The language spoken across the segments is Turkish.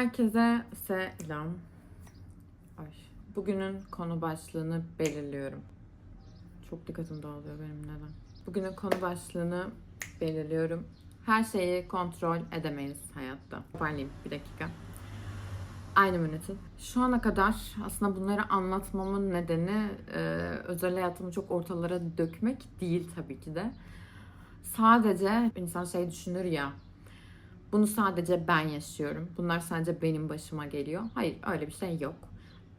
Herkese selam. Ay, bugünün konu başlığını belirliyorum. Çok dikkatim dağılıyor benim neden. Bugünün konu başlığını belirliyorum. Her şeyi kontrol edemeyiz hayatta. Toparlayayım bir dakika. Aynı yönetim. Şu ana kadar aslında bunları anlatmamın nedeni e, özel hayatımı çok ortalara dökmek değil tabii ki de. Sadece insan şey düşünür ya, bunu sadece ben yaşıyorum. Bunlar sadece benim başıma geliyor. Hayır öyle bir şey yok.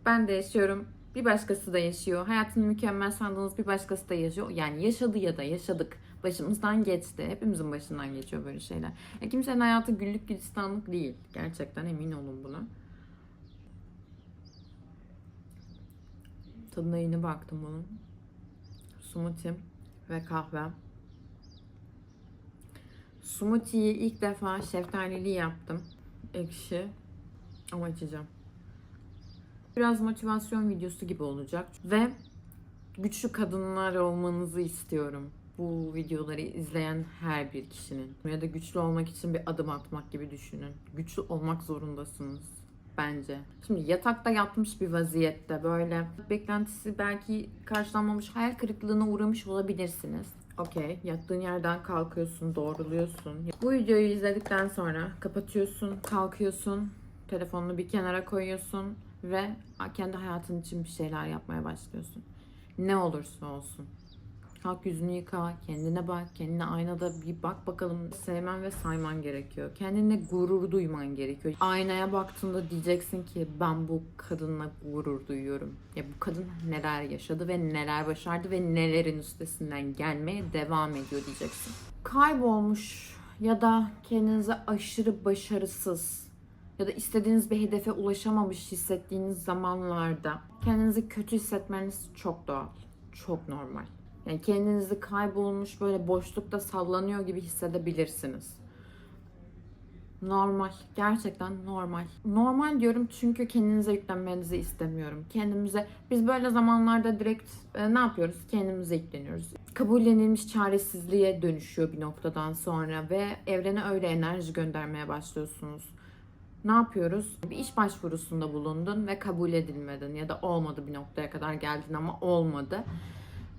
Ben de yaşıyorum. Bir başkası da yaşıyor. Hayatını mükemmel sandığınız bir başkası da yaşıyor. Yani yaşadı ya da yaşadık. Başımızdan geçti. Hepimizin başından geçiyor böyle şeyler. Ya kimsenin hayatı güllük gülistanlık değil. Gerçekten emin olun buna. Tadına yeni baktım bunun. Smoothie ve kahve. Smoothie'yi ilk defa şeftalili yaptım. Ekşi. Ama içeceğim. Biraz motivasyon videosu gibi olacak. Ve güçlü kadınlar olmanızı istiyorum. Bu videoları izleyen her bir kişinin. Ya da güçlü olmak için bir adım atmak gibi düşünün. Güçlü olmak zorundasınız bence. Şimdi yatakta yatmış bir vaziyette böyle beklentisi belki karşılanmamış hayal kırıklığına uğramış olabilirsiniz. Okey. Yattığın yerden kalkıyorsun, doğruluyorsun. Bu videoyu izledikten sonra kapatıyorsun, kalkıyorsun, telefonunu bir kenara koyuyorsun ve kendi hayatın için bir şeyler yapmaya başlıyorsun. Ne olursa olsun. Kalk yüzünü yıka, kendine bak, kendine aynada bir bak bakalım sevmen ve sayman gerekiyor. Kendine gurur duyman gerekiyor. Aynaya baktığında diyeceksin ki ben bu kadınla gurur duyuyorum. Ya bu kadın neler yaşadı ve neler başardı ve nelerin üstesinden gelmeye devam ediyor diyeceksin. Kaybolmuş ya da kendinize aşırı başarısız ya da istediğiniz bir hedefe ulaşamamış hissettiğiniz zamanlarda kendinizi kötü hissetmeniz çok doğal, çok normal. Yani kendinizi kaybolmuş böyle boşlukta sallanıyor gibi hissedebilirsiniz. Normal. Gerçekten normal. Normal diyorum çünkü kendinize yüklenmenizi istemiyorum. Kendimize biz böyle zamanlarda direkt e, ne yapıyoruz? Kendimize yükleniyoruz. Kabullenilmiş çaresizliğe dönüşüyor bir noktadan sonra ve evrene öyle enerji göndermeye başlıyorsunuz. Ne yapıyoruz? Bir iş başvurusunda bulundun ve kabul edilmedin ya da olmadı bir noktaya kadar geldin ama olmadı.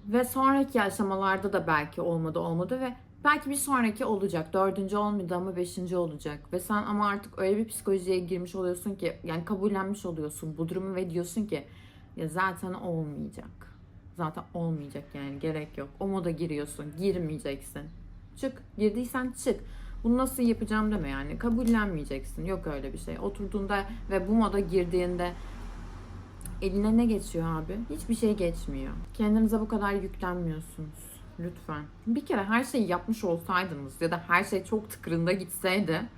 Ve sonraki aşamalarda da belki olmadı olmadı ve belki bir sonraki olacak. Dördüncü olmadı ama beşinci olacak. Ve sen ama artık öyle bir psikolojiye girmiş oluyorsun ki yani kabullenmiş oluyorsun bu durumu ve diyorsun ki ya zaten olmayacak. Zaten olmayacak yani gerek yok. O moda giriyorsun. Girmeyeceksin. Çık. Girdiysen çık. Bunu nasıl yapacağım deme yani. Kabullenmeyeceksin. Yok öyle bir şey. Oturduğunda ve bu moda girdiğinde Eline ne geçiyor abi? Hiçbir şey geçmiyor. Kendinize bu kadar yüklenmiyorsunuz. Lütfen. Bir kere her şeyi yapmış olsaydınız ya da her şey çok tıkırında gitseydi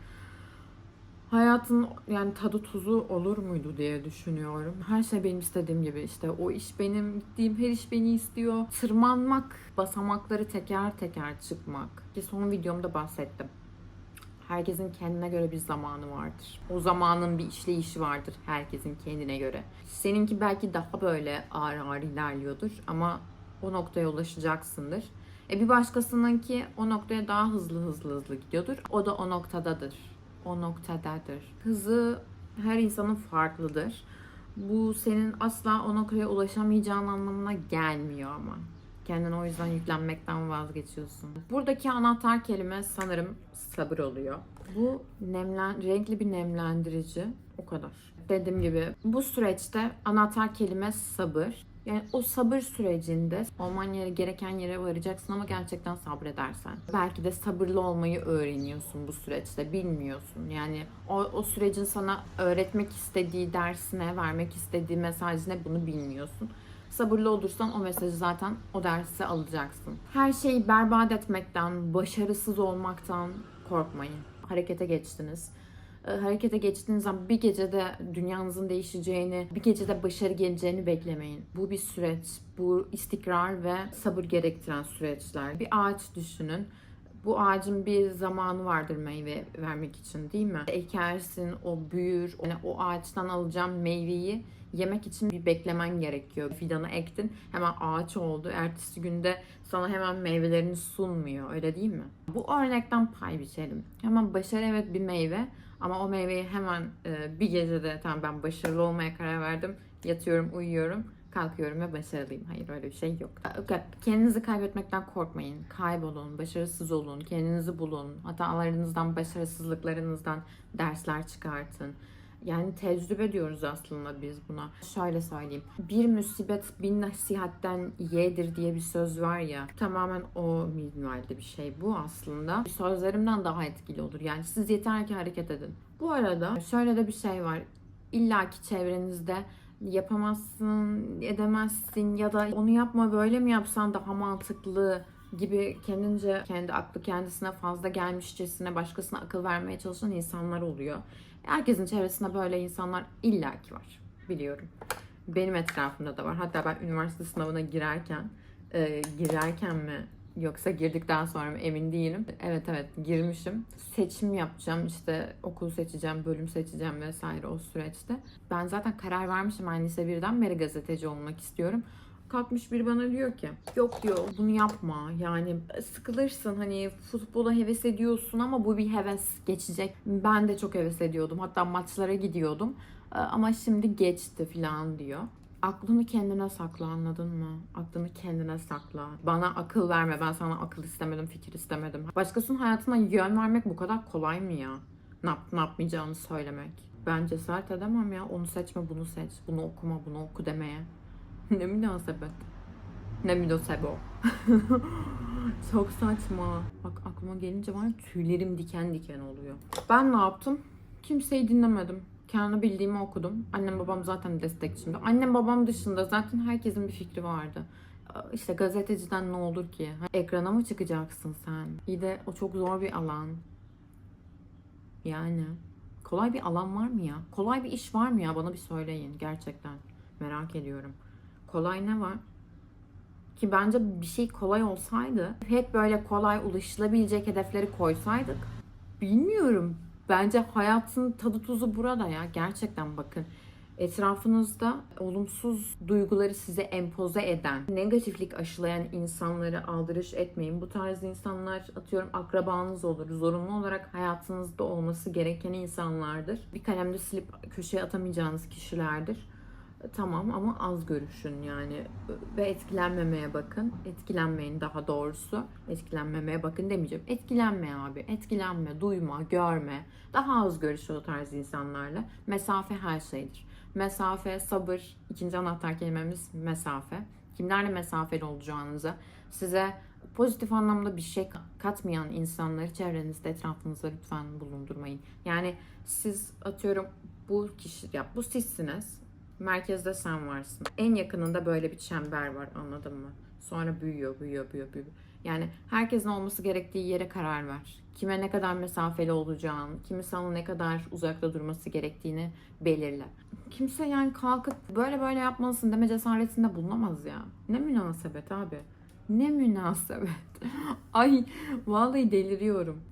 hayatın yani tadı tuzu olur muydu diye düşünüyorum. Her şey benim istediğim gibi işte o iş benim gittiğim her iş beni istiyor. Tırmanmak, basamakları teker teker çıkmak. Ki son videomda bahsettim. Herkesin kendine göre bir zamanı vardır. O zamanın bir işleyişi vardır herkesin kendine göre. Seninki belki daha böyle ağır ağır ilerliyordur ama o noktaya ulaşacaksındır. E bir başkasınınki o noktaya daha hızlı hızlı hızlı gidiyordur. O da o noktadadır. O noktadadır. Hızı her insanın farklıdır. Bu senin asla o noktaya ulaşamayacağın anlamına gelmiyor ama. Kendine o yüzden yüklenmekten vazgeçiyorsun. Buradaki anahtar kelime sanırım sabır oluyor. Bu nemlen, renkli bir nemlendirici. O kadar. Dediğim gibi bu süreçte anahtar kelime sabır. Yani o sabır sürecinde olman yere, gereken yere varacaksın ama gerçekten sabredersen. Belki de sabırlı olmayı öğreniyorsun bu süreçte. Bilmiyorsun. Yani o, o sürecin sana öğretmek istediği dersine, vermek istediği mesaj ne bunu bilmiyorsun. Sabırlı olursan o mesajı zaten o dersi alacaksın. Her şeyi berbat etmekten, başarısız olmaktan korkmayın. Harekete geçtiniz. Ee, Harekete geçtiğiniz zaman bir gecede dünyanızın değişeceğini, bir gecede başarı geleceğini beklemeyin. Bu bir süreç. Bu istikrar ve sabır gerektiren süreçler. Bir ağaç düşünün. Bu ağacın bir zamanı vardır meyve vermek için değil mi? Ekersin, o büyür. Yani o ağaçtan alacağım meyveyi yemek için bir beklemen gerekiyor. Fidanı ektin, hemen ağaç oldu. Ertesi günde sana hemen meyvelerini sunmuyor. Öyle değil mi? Bu örnekten pay biçelim. Hemen başarı evet bir meyve ama o meyveyi hemen e, bir gecede tamam ben başarılı olmaya karar verdim. Yatıyorum, uyuyorum kalkıyorum ve başarılıyım. Hayır öyle bir şey yok. Kendinizi kaybetmekten korkmayın. Kaybolun, başarısız olun, kendinizi bulun. Hatalarınızdan, başarısızlıklarınızdan dersler çıkartın. Yani tecrübe diyoruz aslında biz buna. Şöyle söyleyeyim. Bir musibet bin nasihatten yedir diye bir söz var ya. Tamamen o minvalde bir şey bu aslında. Sözlerimden daha etkili olur. Yani siz yeter ki hareket edin. Bu arada şöyle de bir şey var. İlla ki çevrenizde yapamazsın, edemezsin ya da onu yapma böyle mi yapsan daha mantıklı gibi kendince kendi aklı kendisine fazla gelmişçesine başkasına akıl vermeye çalışan insanlar oluyor. Herkesin çevresinde böyle insanlar illaki var biliyorum. Benim etrafımda da var. Hatta ben üniversite sınavına girerken e, girerken mi Yoksa girdikten sonra mı emin değilim. Evet evet girmişim. Seçim yapacağım işte okul seçeceğim, bölüm seçeceğim vesaire o süreçte. Ben zaten karar vermişim ben lise birden beri gazeteci olmak istiyorum. Kalkmış biri bana diyor ki yok diyor bunu yapma yani sıkılırsın hani futbola heves ediyorsun ama bu bir heves geçecek. Ben de çok heves ediyordum hatta maçlara gidiyordum ama şimdi geçti falan diyor. Aklını kendine sakla anladın mı? Aklını kendine sakla. Bana akıl verme. Ben sana akıl istemedim, fikir istemedim. Başkasının hayatına yön vermek bu kadar kolay mı ya? Ne, yap, ne yapmayacağını söylemek. Ben cesaret edemem ya. Onu seçme, bunu seç. Bunu okuma, bunu oku demeye. ne münasebet. Ne münasebe o. Çok saçma. Bak aklıma gelince var tüylerim diken diken oluyor. Ben ne yaptım? Kimseyi dinlemedim. Kendi bildiğimi okudum. Annem babam zaten destekçimdi. Annem babam dışında zaten herkesin bir fikri vardı. İşte gazeteciden ne olur ki? Ekrana mı çıkacaksın sen? İyi de o çok zor bir alan. Yani kolay bir alan var mı ya? Kolay bir iş var mı ya? Bana bir söyleyin gerçekten. Merak ediyorum. Kolay ne var? Ki bence bir şey kolay olsaydı, hep böyle kolay ulaşılabilecek hedefleri koysaydık, bilmiyorum. Bence hayatın tadı tuzu burada ya. Gerçekten bakın. Etrafınızda olumsuz duyguları size empoze eden, negatiflik aşılayan insanları aldırış etmeyin. Bu tarz insanlar atıyorum akrabanız olur. Zorunlu olarak hayatınızda olması gereken insanlardır. Bir kalemde silip köşeye atamayacağınız kişilerdir. Tamam ama az görüşün yani ve etkilenmemeye bakın. Etkilenmeyin daha doğrusu. Etkilenmemeye bakın demeyeceğim. Etkilenme abi. Etkilenme, duyma, görme. Daha az görüş o tarz insanlarla. Mesafe her şeydir. Mesafe, sabır. ikinci anahtar kelimemiz mesafe. Kimlerle mesafeli olacağınızı, size pozitif anlamda bir şey katmayan insanları çevrenizde, etrafınızda lütfen bulundurmayın. Yani siz atıyorum bu kişi, ya bu sizsiniz Merkezde sen varsın. En yakınında böyle bir çember var anladın mı? Sonra büyüyor, büyüyor, büyüyor, büyüyor. Yani herkesin olması gerektiği yere karar ver. Kime ne kadar mesafeli olacağını, kimi sana ne kadar uzakta durması gerektiğini belirle. Kimse yani kalkıp böyle böyle yapmalısın deme cesaretinde bulunamaz ya. Ne münasebet abi. Ne münasebet. Ay vallahi deliriyorum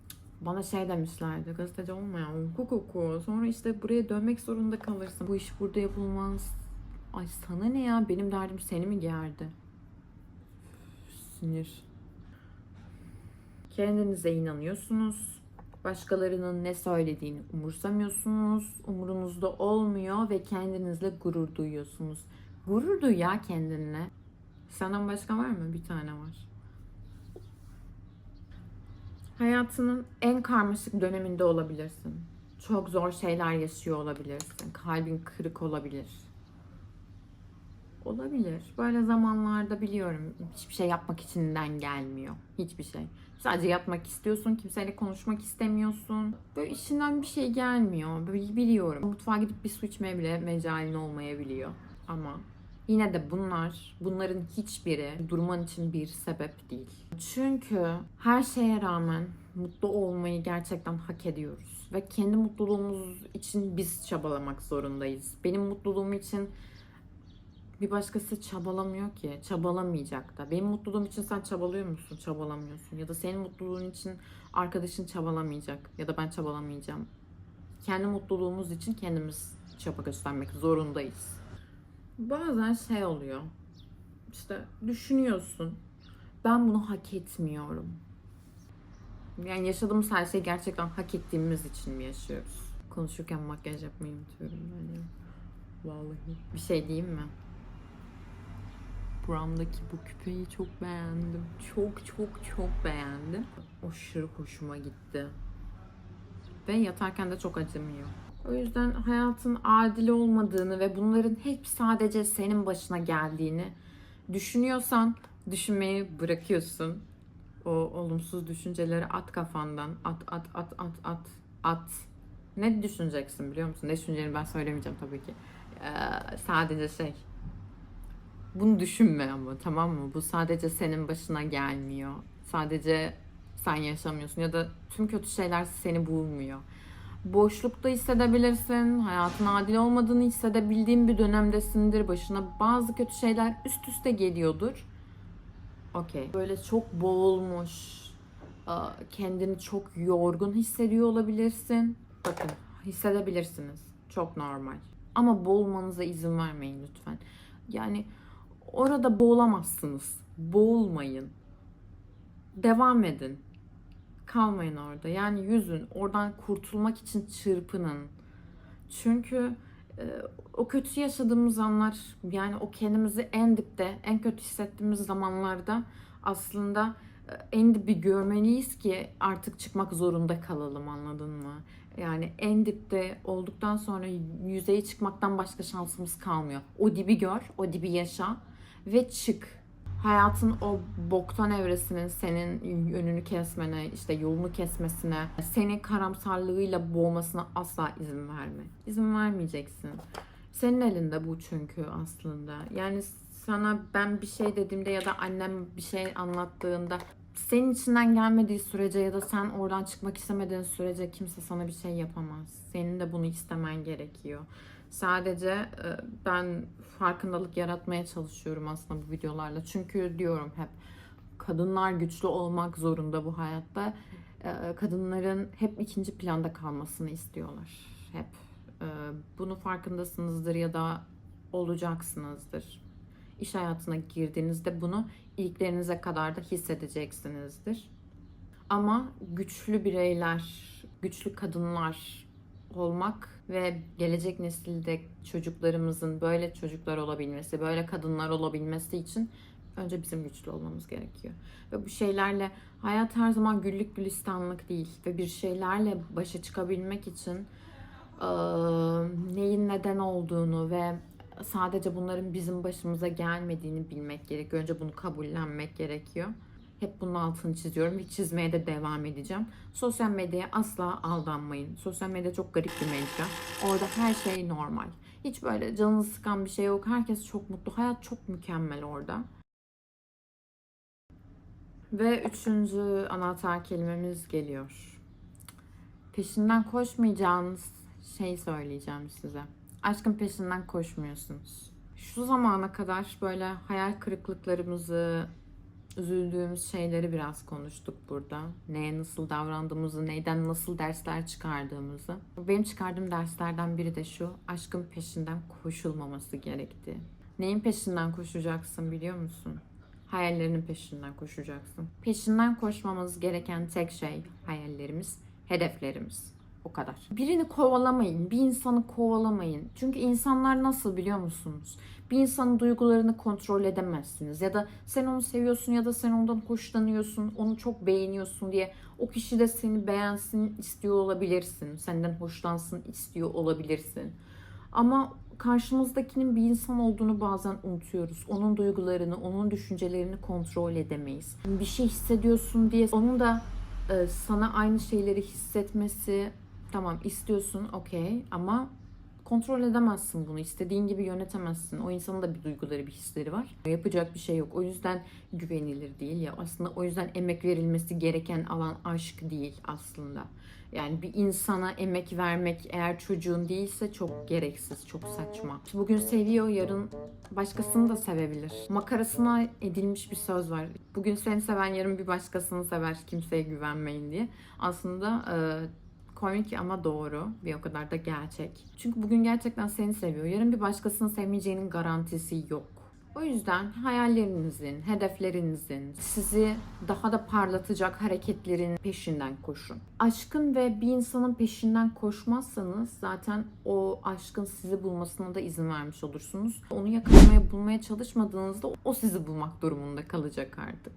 bana şey demişlerdi gazeteci olmayan hukuk oku. Sonra işte buraya dönmek zorunda kalırsın. Bu iş burada yapılmaz. Ay sana ne ya? Benim derdim seni mi gerdi sinir. Kendinize inanıyorsunuz. Başkalarının ne söylediğini umursamıyorsunuz. Umurunuzda olmuyor ve kendinizle gurur duyuyorsunuz. Gurur duy ya kendinle. Senden başka var mı? Bir tane var Hayatının en karmaşık döneminde olabilirsin. Çok zor şeyler yaşıyor olabilirsin. Kalbin kırık olabilir. Olabilir. Böyle zamanlarda biliyorum hiçbir şey yapmak içinden gelmiyor. Hiçbir şey. Sadece yatmak istiyorsun, kimseyle konuşmak istemiyorsun. Böyle işinden bir şey gelmiyor. Böyle biliyorum. Mutfağa gidip bir su içmeye bile mecalin olmayabiliyor. Ama Yine de bunlar, bunların hiçbiri durman için bir sebep değil. Çünkü her şeye rağmen mutlu olmayı gerçekten hak ediyoruz. Ve kendi mutluluğumuz için biz çabalamak zorundayız. Benim mutluluğum için Bir başkası çabalamıyor ki. Çabalamayacak da. Benim mutluluğum için sen çabalıyor musun? Çabalamıyorsun. Ya da senin mutluluğun için arkadaşın çabalamayacak. Ya da ben çabalamayacağım. Kendi mutluluğumuz için kendimiz çaba göstermek zorundayız. Bazen şey oluyor. İşte düşünüyorsun. Ben bunu hak etmiyorum. Yani yaşadığımız her şeyi gerçekten hak ettiğimiz için mi yaşıyoruz? Konuşurken makyaj yapmayı unutuyorum ben ya. Vallahi. Bir şey diyeyim mi? Buramdaki bu küpeyi çok beğendim. Çok çok çok beğendim. Aşırı hoşuma gitti. Ve yatarken de çok acımıyor. O yüzden hayatın adil olmadığını ve bunların hep sadece senin başına geldiğini düşünüyorsan düşünmeyi bırakıyorsun. O olumsuz düşünceleri at kafandan. At at at at at at. Ne düşüneceksin biliyor musun? Ne düşüneceğini ben söylemeyeceğim tabii ki. Ee, sadece şey. Bunu düşünme ama tamam mı? Bu sadece senin başına gelmiyor. Sadece sen yaşamıyorsun ya da tüm kötü şeyler seni bulmuyor. Boşlukta hissedebilirsin, hayatın adil olmadığını hissedebildiğin bir dönemdesindir. Başına bazı kötü şeyler üst üste geliyordur. Okey. Böyle çok boğulmuş, kendini çok yorgun hissediyor olabilirsin. Bakın hissedebilirsiniz. Çok normal. Ama boğulmanıza izin vermeyin lütfen. Yani orada boğulamazsınız. Boğulmayın. Devam edin. Kalmayın orada. Yani yüzün. Oradan kurtulmak için çırpının. Çünkü e, o kötü yaşadığımız anlar yani o kendimizi en dipte, en kötü hissettiğimiz zamanlarda aslında e, en dibi görmeliyiz ki artık çıkmak zorunda kalalım anladın mı? Yani en dipte olduktan sonra yüzeye çıkmaktan başka şansımız kalmıyor. O dibi gör, o dibi yaşa ve çık. Hayatın o boktan evresinin senin yönünü kesmene, işte yolunu kesmesine, seni karamsarlığıyla boğmasına asla izin verme. İzin vermeyeceksin. Senin elinde bu çünkü aslında. Yani sana ben bir şey dediğimde ya da annem bir şey anlattığında senin içinden gelmediği sürece ya da sen oradan çıkmak istemediğin sürece kimse sana bir şey yapamaz. Senin de bunu istemen gerekiyor. Sadece e, ben farkındalık yaratmaya çalışıyorum aslında bu videolarla. Çünkü diyorum hep kadınlar güçlü olmak zorunda bu hayatta. E, Kadınların hep ikinci planda kalmasını istiyorlar. Hep. E, Bunu farkındasınızdır ya da olacaksınızdır. İş hayatına girdiğinizde bunu iliklerinize kadar da hissedeceksinizdir. Ama güçlü bireyler, güçlü kadınlar olmak ve gelecek nesilde çocuklarımızın böyle çocuklar olabilmesi, böyle kadınlar olabilmesi için önce bizim güçlü olmamız gerekiyor. Ve bu şeylerle hayat her zaman güllük gülistanlık değil ve bir şeylerle başa çıkabilmek için eee, neyin neden olduğunu ve sadece bunların bizim başımıza gelmediğini bilmek gerekiyor. Önce bunu kabullenmek gerekiyor. Hep bunun altını çiziyorum ve çizmeye de devam edeceğim. Sosyal medyaya asla aldanmayın. Sosyal medya çok garip bir mecra. Orada her şey normal. Hiç böyle canını sıkan bir şey yok. Herkes çok mutlu. Hayat çok mükemmel orada. Ve üçüncü anahtar kelimemiz geliyor. Peşinden koşmayacağınız şey söyleyeceğim size. Aşkın peşinden koşmuyorsunuz. Şu zamana kadar böyle hayal kırıklıklarımızı, üzüldüğümüz şeyleri biraz konuştuk burada. Neye nasıl davrandığımızı, neyden nasıl dersler çıkardığımızı. Benim çıkardığım derslerden biri de şu. Aşkın peşinden koşulmaması gerektiği. Neyin peşinden koşacaksın biliyor musun? Hayallerinin peşinden koşacaksın. Peşinden koşmamız gereken tek şey hayallerimiz, hedeflerimiz. O kadar. Birini kovalamayın, bir insanı kovalamayın. Çünkü insanlar nasıl biliyor musunuz? Bir insanın duygularını kontrol edemezsiniz. Ya da sen onu seviyorsun ya da sen ondan hoşlanıyorsun, onu çok beğeniyorsun diye o kişi de seni beğensin istiyor olabilirsin. Senden hoşlansın istiyor olabilirsin. Ama karşımızdakinin bir insan olduğunu bazen unutuyoruz. Onun duygularını, onun düşüncelerini kontrol edemeyiz. Bir şey hissediyorsun diye onun da e, sana aynı şeyleri hissetmesi tamam istiyorsun okey ama Kontrol edemezsin bunu. İstediğin gibi yönetemezsin. O insanın da bir duyguları, bir hisleri var. Yapacak bir şey yok. O yüzden güvenilir değil ya. Aslında o yüzden emek verilmesi gereken alan aşk değil aslında. Yani bir insana emek vermek eğer çocuğun değilse çok gereksiz, çok saçma. Bugün seviyor, yarın başkasını da sevebilir. Makarasına edilmiş bir söz var. Bugün seni seven yarın bir başkasını sever. Kimseye güvenmeyin diye. Aslında e, komik ama doğru. Bir o kadar da gerçek. Çünkü bugün gerçekten seni seviyor. Yarın bir başkasını sevmeyeceğinin garantisi yok. O yüzden hayallerinizin, hedeflerinizin, sizi daha da parlatacak hareketlerin peşinden koşun. Aşkın ve bir insanın peşinden koşmazsanız zaten o aşkın sizi bulmasına da izin vermiş olursunuz. Onu yakalamaya, bulmaya çalışmadığınızda o sizi bulmak durumunda kalacak artık.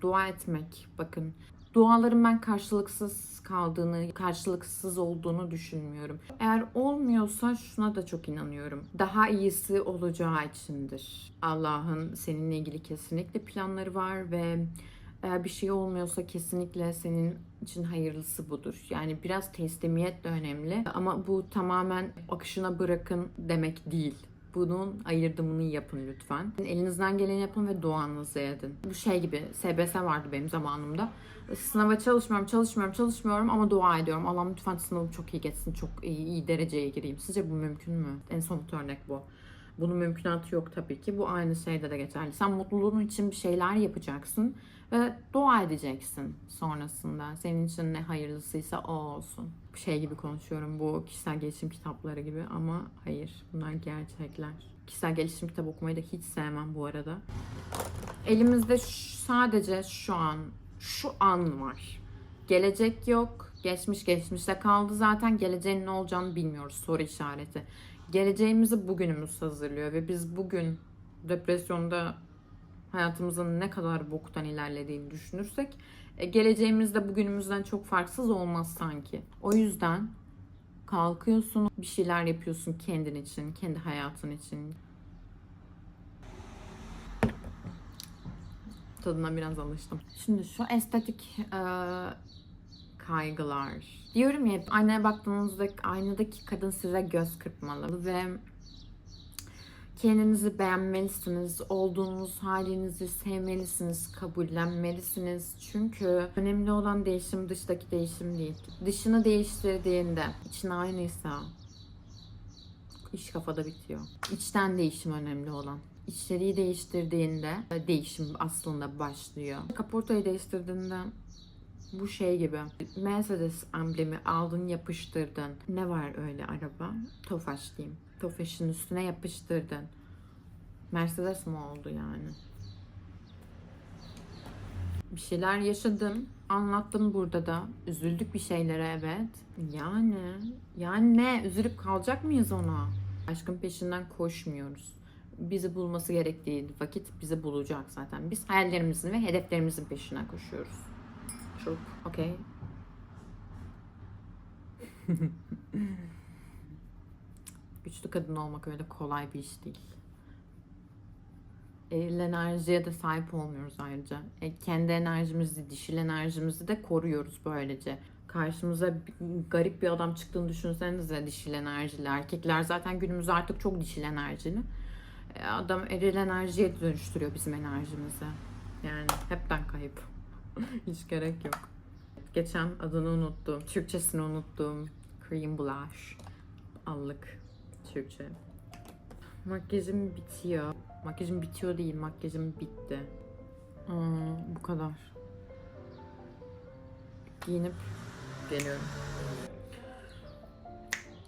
Dua etmek, bakın duaların ben karşılıksız kaldığını, karşılıksız olduğunu düşünmüyorum. Eğer olmuyorsa şuna da çok inanıyorum. Daha iyisi olacağı içindir. Allah'ın seninle ilgili kesinlikle planları var ve eğer bir şey olmuyorsa kesinlikle senin için hayırlısı budur. Yani biraz teslimiyet de önemli ama bu tamamen akışına bırakın demek değil. Bunun ayırdımını yapın lütfen. Elinizden geleni yapın ve duanızı edin. Bu şey gibi SBS vardı benim zamanımda. Sınava çalışmıyorum, çalışmıyorum, çalışmıyorum ama dua ediyorum. Allah'ım lütfen sınavım çok iyi geçsin, çok iyi, iyi dereceye gireyim. Sizce bu mümkün mü? En somut örnek bu. Bunun mümkünatı yok tabii ki. Bu aynı şeyde de geçerli. Sen mutluluğun için bir şeyler yapacaksın ve dua edeceksin sonrasında. Senin için ne hayırlısıysa o olsun. Şey gibi konuşuyorum bu kişisel gelişim kitapları gibi ama hayır bunlar gerçekler. Kişisel gelişim kitabı okumayı da hiç sevmem bu arada. Elimizde sadece şu an, şu an var. Gelecek yok. Geçmiş geçmişte kaldı zaten. Geleceğin ne olacağını bilmiyoruz. Soru işareti. Geleceğimizi bugünümüz hazırlıyor ve biz bugün depresyonda hayatımızın ne kadar boktan ilerlediğini düşünürsek e, geleceğimiz de bugünümüzden çok farksız olmaz sanki. O yüzden kalkıyorsun, bir şeyler yapıyorsun kendin için, kendi hayatın için. Tadına biraz alıştım. Şimdi şu estetik e, kaygılar. Diyorum ya aynaya baktığınızda aynadaki kadın size göz kırpmalı ve kendinizi beğenmelisiniz. Olduğunuz halinizi sevmelisiniz, kabullenmelisiniz. Çünkü önemli olan değişim dıştaki değişim değil. Dışını değiştirdiğinde için aynıysa iş kafada bitiyor. İçten değişim önemli olan. İçeriği değiştirdiğinde değişim aslında başlıyor. Kaportayı değiştirdiğinde bu şey gibi. Mercedes amblemi aldın yapıştırdın. Ne var öyle araba? Tofaş diyeyim. Tofaş'ın üstüne yapıştırdın. Mercedes mi oldu yani? Bir şeyler yaşadım. Anlattım burada da. Üzüldük bir şeylere evet. Yani. Yani ne? Üzülüp kalacak mıyız ona? Aşkın peşinden koşmuyoruz. Bizi bulması gerektiği vakit bizi bulacak zaten. Biz hayallerimizin ve hedeflerimizin peşinden koşuyoruz. Çok okey. Güçlü kadın olmak öyle kolay bir iş değil. Eril enerjiye de sahip olmuyoruz ayrıca. E, kendi enerjimizi, dişil enerjimizi de koruyoruz böylece. Karşımıza garip bir adam çıktığını düşünsenize dişil enerjili. Erkekler zaten günümüzde artık çok dişil enerjili. E, adam eril enerjiye dönüştürüyor bizim enerjimizi. Yani hepten kayıp. Hiç gerek yok. Geçen adını unuttum. Türkçesini unuttum. Cream Blush. Allık. Türkçe. Makyajım bitiyor. Makyajım bitiyor değil. Makyajım bitti. Aa, bu kadar. Giyinip geliyorum.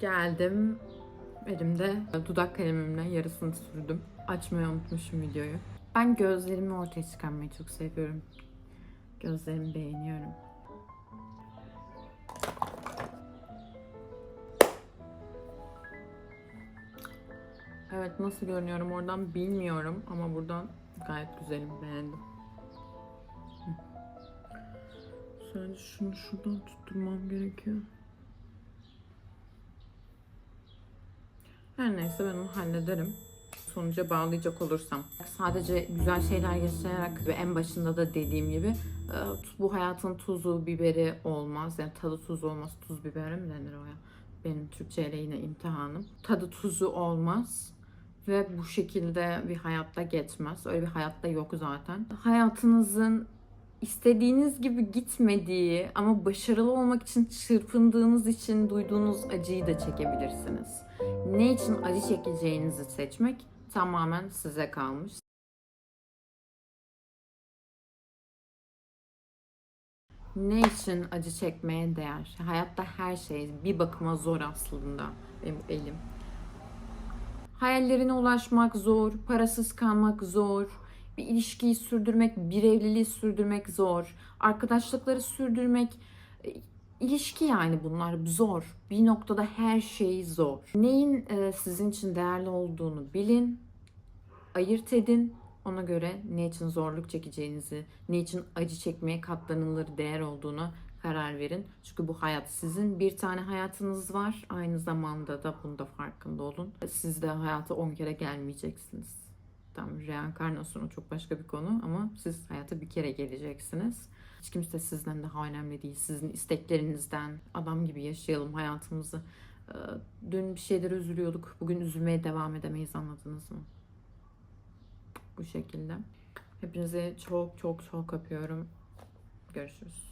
Geldim. Elimde dudak kalemimle yarısını sürdüm. Açmayı unutmuşum videoyu. Ben gözlerimi ortaya çıkarmayı çok seviyorum. Gözlerimi beğeniyorum. Evet nasıl görünüyorum oradan bilmiyorum ama buradan gayet güzelim beğendim. Sadece şunu şuradan tutturmam gerekiyor. Her neyse ben onu hallederim. Sonuca bağlayacak olursam. Sadece güzel şeyler yaşayarak ve en başında da dediğim gibi bu hayatın tuzu biberi olmaz. Yani tadı tuzu olmaz. Tuz biberi mi denir o ya? Benim Türkçeyle yine imtihanım. Tadı tuzu olmaz ve bu şekilde bir hayatta geçmez. Öyle bir hayatta yok zaten. Hayatınızın istediğiniz gibi gitmediği ama başarılı olmak için çırpındığınız için duyduğunuz acıyı da çekebilirsiniz. Ne için acı çekeceğinizi seçmek tamamen size kalmış. Ne için acı çekmeye değer? Hayatta her şey bir bakıma zor aslında. Benim elim. Hayallerine ulaşmak zor, parasız kalmak zor, bir ilişkiyi sürdürmek, bir evliliği sürdürmek zor, arkadaşlıkları sürdürmek, e, ilişki yani bunlar zor. Bir noktada her şey zor. Neyin e, sizin için değerli olduğunu bilin, ayırt edin. Ona göre ne için zorluk çekeceğinizi, ne için acı çekmeye katlanılır değer olduğunu karar verin. Çünkü bu hayat sizin bir tane hayatınız var. Aynı zamanda da bunda farkında olun. Siz de hayata 10 kere gelmeyeceksiniz. Tamam reenkarnasyonu çok başka bir konu ama siz hayata bir kere geleceksiniz. Hiç kimse sizden daha önemli değil. Sizin isteklerinizden adam gibi yaşayalım hayatımızı. Ee, Dün bir şeylere üzülüyorduk. Bugün üzülmeye devam edemeyiz anladınız mı? Bu şekilde. Hepinizi çok çok çok öpüyorum. Görüşürüz.